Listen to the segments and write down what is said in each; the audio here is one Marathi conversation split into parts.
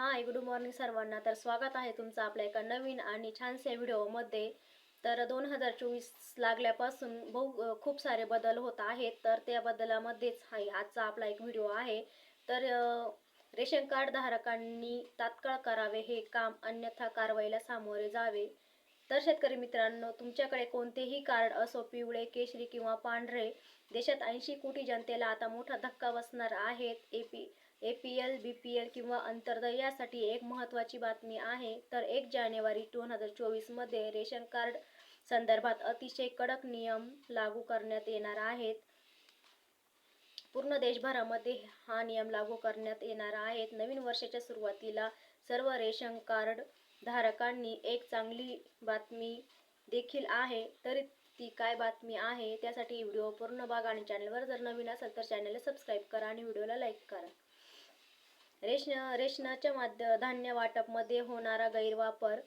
हाय गुड मॉर्निंग सर्वांना. तर स्वागत आहे तुमचं आपल्या एका नवीन आणि छानशा व्हिडिओमध्ये. तर दोन हजार चोवीस लागल्यापासून बहु खूप सारे बदल होत आहेत. तर त्या बदलामध्येच हा आजचा आपला एक व्हिडिओ आहे. तर रेशन कार्ड धारकांनी तात्काळ करावे हे काम अन्यथा कारवाईला सामोरे जावे. तर शेतकरी मित्रांनो तुमच्याकडे कोणतेही कार्ड असो पिवळे केशरी किंवा पांढरे देशात ऐंशी कोटी जनतेला आता मोठा धक्का बसणार आहेत A P A P L B P L किंवा अंतर्दय यासाठी एक महत्त्वाची बातमी आहे. तर एक जानेवारी दोन हजार चोवीसमध्ये रेशन कार्ड संदर्भात अतिशय कडक नियम लागू करण्यात येणार आहेत. पूर्ण देशभरामध्ये हा नियम लागू करण्यात येणार आहेत. नवीन वर्षाच्या सुरुवातीला सर्व रेशन कार्ड धारकांनी एक चांगली बातमी देखील आहे. तरी ती काय बातमी आहे? त्यासाठी व्हिडिओ पूर्ण बघा आणि चॅनलवर जर नवीन असेल तर चॅनलला सबस्क्राईब करा आणि व्हिडिओला लाईक करा. रेशन रेशनाच्या माध्य धान्य वाटपमध्ये होणारा गैरवापर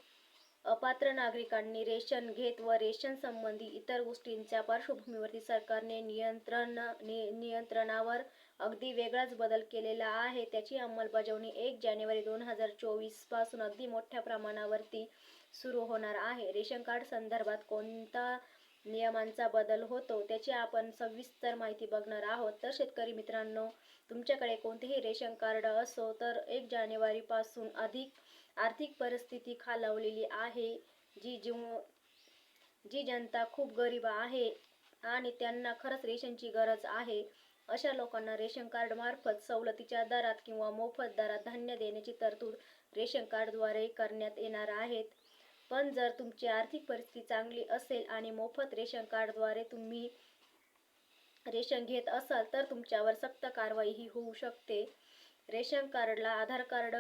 अपात्र नागरिकांनी रेशन घेत व रेशन संबंधी इतर गोष्टींच्या पार्श्वभूमीवरती सरकारने नियंत्रण नि नियंत्रणावर अगदी वेगळाच बदल केलेला आहे. त्याची अंमलबजावणी एक जानेवारी दोन हजार चोवीसपासून अगदी मोठ्या प्रमाणावरती सुरू होणार आहे. रेशन कार्ड संदर्भात कोणता नियमांचा बदल होतो त्याची आपण सविस्तर माहिती बघणार आहोत. तर शेतकरी मित्रांनो तुमच्याकडे कोणतेही रेशन कार्ड असो तर एक जानेवारीपासून अधिक आर्थिक परिस्थिती खालावलेली आहे. जी जीव जी जनता खूप गरीब आहे आणि त्यांना खरंच रेशनची गरज आहे. अशा लोकांना रेशन कार्ड मार्फत सवलतीच्या दरात किंवा मोफत दरात धान्य देण्याची तरतूद रेशन कार्डद्वारे करण्यात येणार आहेत पण जर तुमची आर्थिक परिस्थिती चांगली असेल आणि मोफत रेशन कार्डद्वारे तुम्ही रेशन घेत असाल तर तुमच्यावर सक्त कारवाई ही होऊ शकते. रेशन कार्डला आधार कार्ड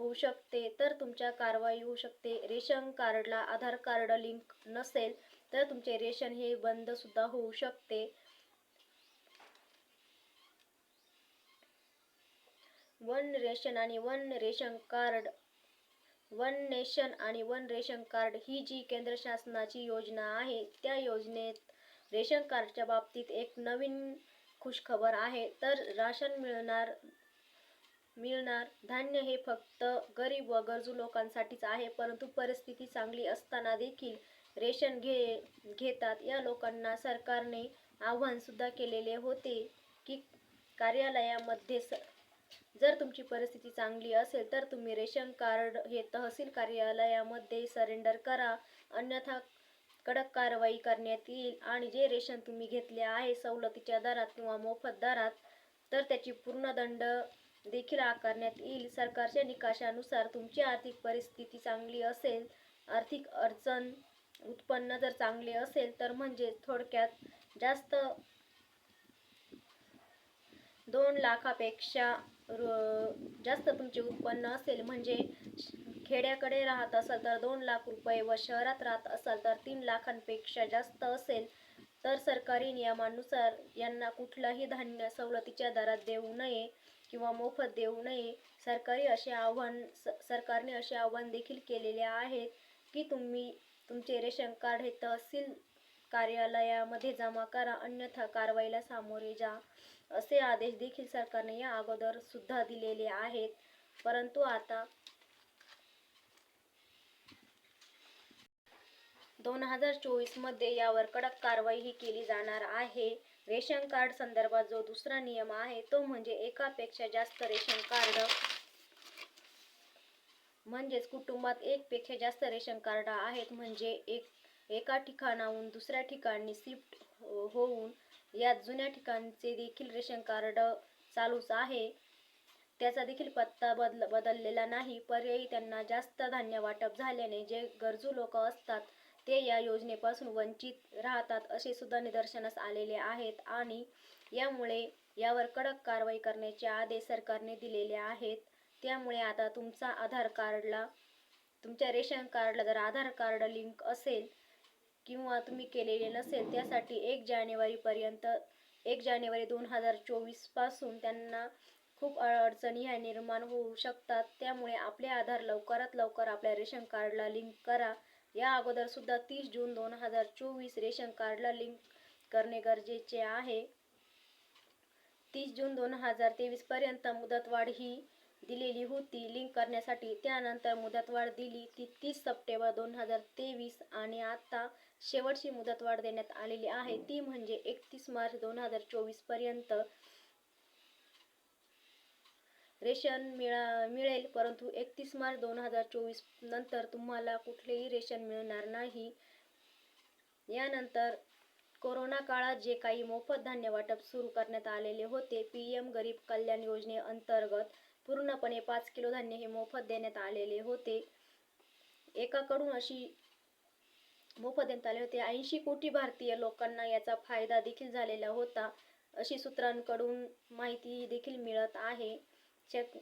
होऊ शकते तर तुमच्या कारवाई होऊ शकते. रेशन कार्डला आधार कार्ड लिंक नसेल तर तुमचे रेशन हे बंद सुद्धा होऊ शकते. वन रेशन आणि one ration card one nation आणि वन रेशन कार्ड ही जी केंद्र शासनाची योजना आहे त्या योजनेत रेशन कार्डच्या बाबतीत एक नवीन खुशखबर आहे. तर राशन मिळणार मिळणार धान्य हे फक्त गरीब व गरजू लोकांसाठीच आहे परंतु परिस्थिती चांगली असताना देखील रेशन घे घेतात. या लोकांना सरकारने आव्हान सुद्धा केलेले होते की कार्यालयामध्ये स जर तुमची परिस्थिती चांगली असेल तर तुम्ही रेशन कार्ड हे तहसील कार्यालयामध्ये सरेंडर करा. अन्यथा कडक कारवाई करण्यात येईल आणि जे रेशन तुम्ही घेतले आहे सवलतीच्या दरात किंवा मोफत दरात तर त्याची पूर्ण दंड देखील आकारण्यात येईल. सरकारच्या निकषानुसार तुमची आर्थिक परिस्थिती चांगली असेल आर्थिक अडचण उत्पन्न जर चांगले असेल तर म्हणजे थोडक्यात जास्त दोन लाखापेक्षा जास्त तुमचे उत्पन्न असेल म्हणजे खेड्याकडे राहत असाल तर दोन लाख रुपये व शहरात राहत असाल तर तीन लाखांपेक्षा जास्त असेल. तर सरकारी नियमानुसार यांना कुठलंही धान्य सवलतीच्या दरात देऊ नये किंवा मोफत देऊ नये. सरकारी असे आव्हान स सरकारने असे आव्हान देखील केलेले आहेत की तुम्ही तुमचे रेशन कार्ड हे तहसील कार्यालयामध्ये जमा करा अन्यथा कारवाईला सामोरे जा असे आदेश देखील सरकारने या अगोदर सुद्धा दिलेले आहेत. परंतु आता दोन हजार चोवीसमध्ये यावर कडक कारवाई ही केली जाणार आहे. रेशन कार्ड संदर्भात जो दुसरा नियम आहे तो म्हणजे एकापेक्षा जास्त रेशन कार्ड म्हणजेच कुटुंबात एकपेक्षा जास्त रेशन कार्ड आहेत म्हणजे एक एका ठिकाणाहून दुसऱ्या ठिकाणी शिफ्ट होऊन यात जुन्या ठिकाणचे देखील रेशन कार्ड चालूच आहे. त्याचा देखील पत्ता बदल बदललेला नाही. पर्यायी त्यांना जास्त धान्य वाटप झाल्याने जे गरजू लोक असतात ते या योजनेपासून वंचित राहतात असे सुद्धा निदर्शनास आलेले आहेत आणि यामुळे यावर कडक कारवाई करण्याचे आदेश सरकारने दिलेले आहेत. त्यामुळे आता तुमचा आधार कार्डला तुमच्या रेशन कार्डला जर आधार कार्ड लिंक असेल किंवा तुम्ही केलेले नसेल त्यासाठी एक जानेवारीपर्यंत एक जानेवारी दोन हजार चोवीसपासून त्यांना खूप अडचणी ह्या निर्माण होऊ शकतात. त्यामुळे आपले आधार लवकरात लवकर आपल्या रेशन कार्डला लिंक करा. या अगोदर सुद्धा तीस जून दोन हजार चोवीस रेशन कार्डला लिंक करणे गरजेचे आहे. तीस जून दोन हजार तेवीसपर्यंत मुदतवाढ ही दिलेली होती. लिंक करण्यासाठी त्यानंतर मुदतवाढ दिली. ती तीस सप्टेंबर दोन हजार तेवीस आणि आता शेवटची मुदतवाढ देण्यात आलेली आहे. ती म्हणजे एकतीस मार्च दोन हजार चोवीसपर्यंत रेशन मिळा मिळेल. परंतु एकतीस मार्च दोन हजार चोवीस नंतर तुम्हाला कुठलेही रेशन मिळणार नाही. यानंतर कोरोना काळात जे काही मोफत धान्य वाटप सुरू करण्यात आलेले होते पी एम गरीब कल्याण योजनेअंतर्गत पूर्णपणे पाच किलो धान्य हे मोफत देण्यात आलेले होते. एकाकडून अशी मोफत देण्यात आले होते. ऐंशी कोटी भारतीय लोकांना याचा फायदा देखील झालेला होता अशी सूत्रांकडून माहिती देखील मिळत आहे. चेक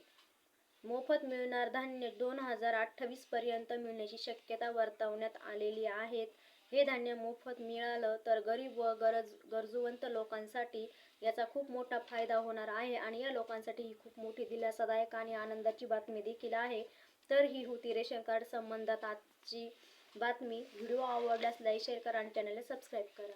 मोफत मिळणार धान्य दोन हजार अठ्ठावीस पर्यंत मिळण्याची शक्यता वर्तवण्यात आलेली आहेत हे धान्य मोफत मिळालं तर गरीब व गरज गरजूवंत लोकांसाठी याचा खूप मोठा फायदा होणार आहे आणि या लोकांसाठी ही खूप मोठी दिलासादायक आणि आनंदाची बातमी देखील आहे. तर ही होती रेशन कार्ड संबंधात आजची बातमी. व्हिडिओ आवडल्यास लाईक शेअर करा आणि चॅनलला सबस्क्राईब करा.